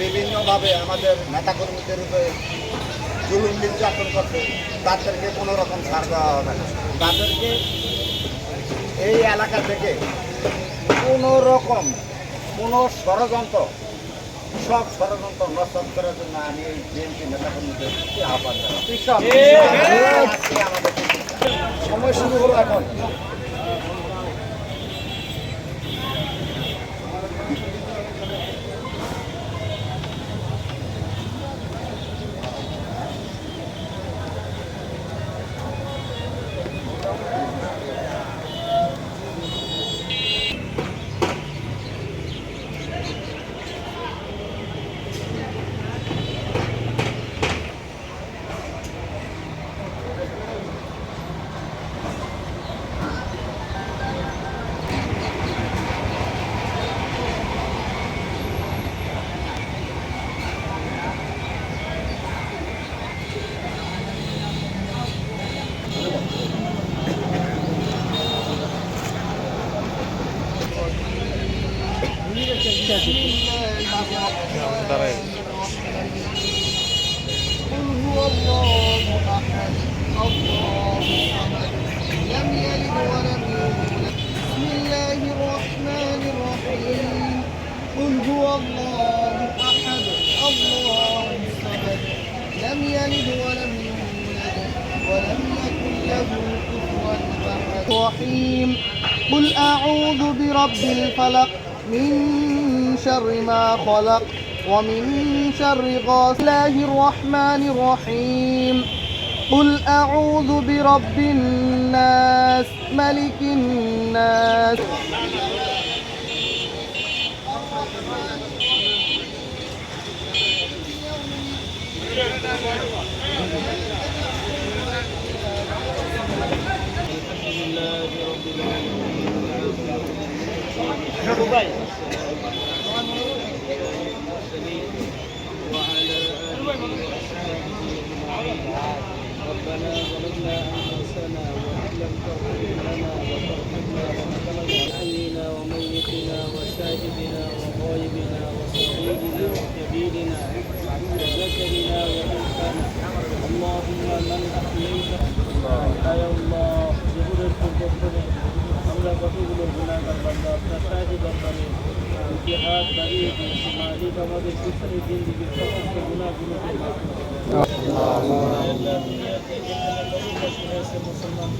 বিভিন্নভাবে আমাদের নেতাকর্মীদের উপরে জুলুম নির্যাতন করছে তাদেরকে কোনো রকম ছাড় দেওয়া হবে না। তাদেরকে এই এলাকা থেকে কোনো রকম কোনো ষড়যন্ত্র সব ষড়যন্ত্র নষ্ট করার জন্য আমি এই বিএনপি নেতাকর্মীদের আহ্বান জানাই সময় শুরু হলো এখন। قل هو الله احد الله الصمد لم يلد ولم يولد بسم الله الرحمن الرحيم قل هو الله احد الله الصمد لم يلد ولم يولد ولم يكن له كفوا احد الرحيم قل أعوذ برب الفلق من شر ما خلق ومن شر غاسق الله الرحمن الرحيم. قل أعوذ برب الناس ملك الناس. ربنا বান্দা আপনার সাহায্য দরকারে ইতিহাস দাঁড়িয়ে দিয়েছি মালিক আমাদের পিছনের দিন দিকে সমস্ত গুণাগুলোকে মুসলমান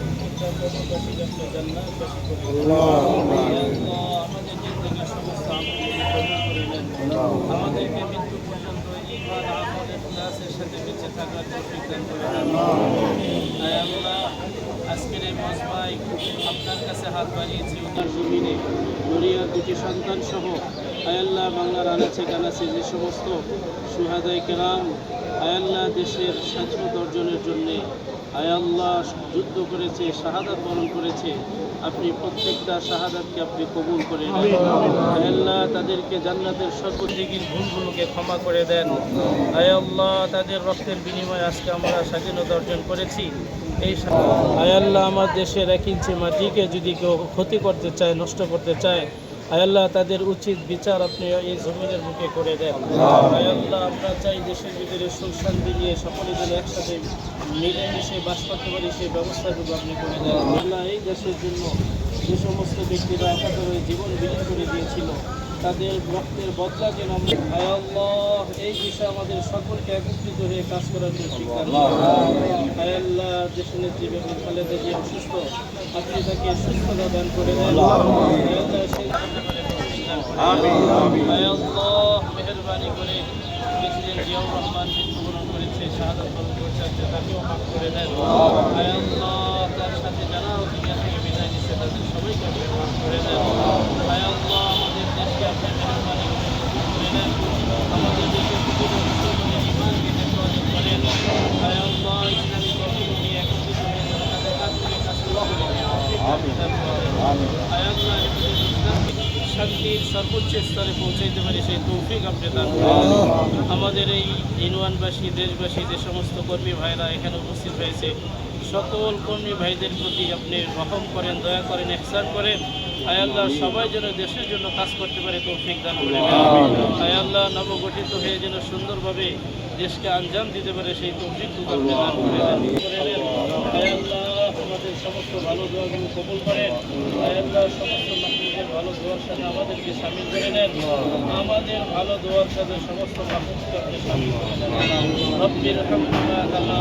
আমাদের জিন্দগি সমস্ত। আমাদেরকে মৃত্যু পর্যন্ত ঈমান আমল থাকার তৌফিক দেন। আয় আল্লাহ আজকের এই মজমায় আপনার কাছে হাত বাড়িয়েছি উদার জমিনে নড়িয়া দুটি সন্তান সহ আয়াল্লাহ বাংলার আনাচে কানাচে যে সমস্ত সুহাদাই কেরাম আয়াল্লাহ দেশের স্বাধীনতা অর্জনের জন্যে আয়াল্লাহ যুদ্ধ করেছে শাহাদাত বরণ করেছে। আপনি প্রত্যেকটা শাহাদাতকে আপনি কবুল করে নেন। আয়াল্লাহ তাদেরকে জান্নাতের সর্বদিকের ভুলগুলোকে ক্ষমা করে দেন। আয়াল্লাহ তাদের রক্তের বিনিময়ে আজকে আমরা স্বাধীনতা অর্জন করেছি। এই আয়াল্লাহ আমার দেশের এক ইঞ্চি মাটিকে যদি কেউ ক্ষতি করতে চায়, নষ্ট করতে চায় আয়াল্লাহ তাদের উচিত বিচার আপনি এই জমিনের মুখে করে দেন। আয়াল্লাহ আমরা চাই দেশের ভিতরে সুখ শান্তি নিয়ে সকলে যেন একসাথে মিলেমিশে বাস করতে পারি, সেই ব্যবস্থাটুকু আপনি করে দেন। আল্লাহ, এই দেশের জন্য যে সমস্ত ব্যক্তিরা একাধারে জীবন বিলীন করে দিয়েছিল তাদের রক্তের বদলা যেন আল্লাহ এই বিষয়ে আমাদের সকলকে একত্রিত হয়ে কাজ করার জন্য আয় আল্লাহ দেশের নেত্রী বেগম খালেদা যে অসুস্থ। আপনি তাকে সুস্থতা দান করে দেন। মেহরবানি করে প্রেসিডেন্ট জিয়াউর রহমান মৃত্যুবরণ করেছে। শাহাদত বরণ করছে তাকেও মাফ করে দেন। তার সাথে যারাও দুনিয়া থেকে বিদায় নিচ্ছে তাদের সবাইকে মাফ করে দেন। আয় শান্তির সর্বোচ্চ স্তরে পৌঁছাইতে পারি সেই তৌফিক আপনি দান আমাদের এই ইনওয়ানবাসী, দেশবাসী, যে সমস্ত কর্মী ভাইরা এখানে উপস্থিত হয়েছে, সকল কর্মী ভাইদের প্রতি আপনি রহম করেন, দয়া করেন এহসান করেন। আয় আল্লাহ সবাই যেন দেশের জন্য কাজ করতে পারে তৌফিক দান করে। আয় আল্লাহ নবগঠিত হয়ে যেন সুন্দরভাবে দেশকে আঞ্জাম দিতে পারে সেই তৌফিক তুকালকে দান করে দেন। আয় আল্লাহ আমাদের সমস্ত ভালো দোয়াগুলো কবুল করেন। আয় আল্লাহ সমস্ত মাহমুদের ভালো দোয়ার সাথে আমাদেরকে সামিল করে নেন। আমাদের ভালো দোয়ার সাথে সমস্ত মাহমুদকে আপনি সামিল করে নেন। রব্বির হামদুলিল্লাহ আল্লাহ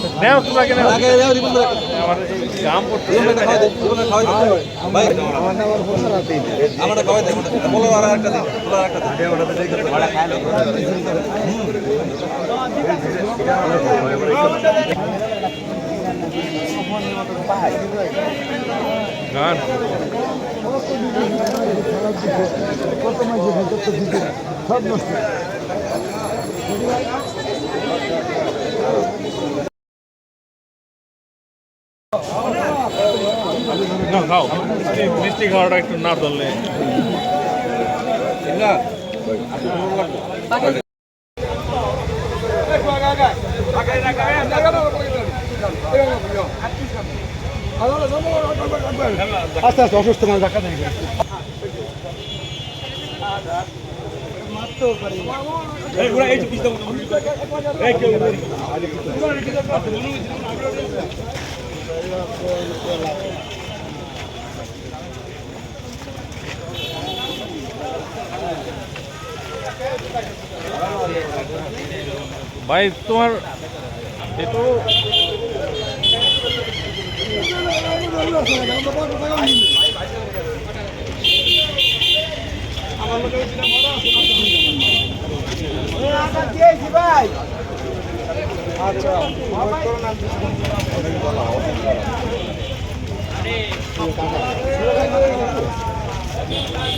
আগে যাও জীবন ভাই। খাওয়াই দে জীবন ভাই খাওয়াই দে। ভাই আমারটা খাওয়াই দে বলো আর একটা দে বলো আর একটা দে না খাও। মিষ্টি খাওয়াটা একটু না ধরলে। আস্তে আস্তে অসুস্থ মানুষ দেখা দেয়। ভাই তোমার একটু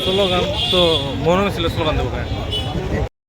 স্লোগান তো মনে হয়েছিল স্লোগান দেবো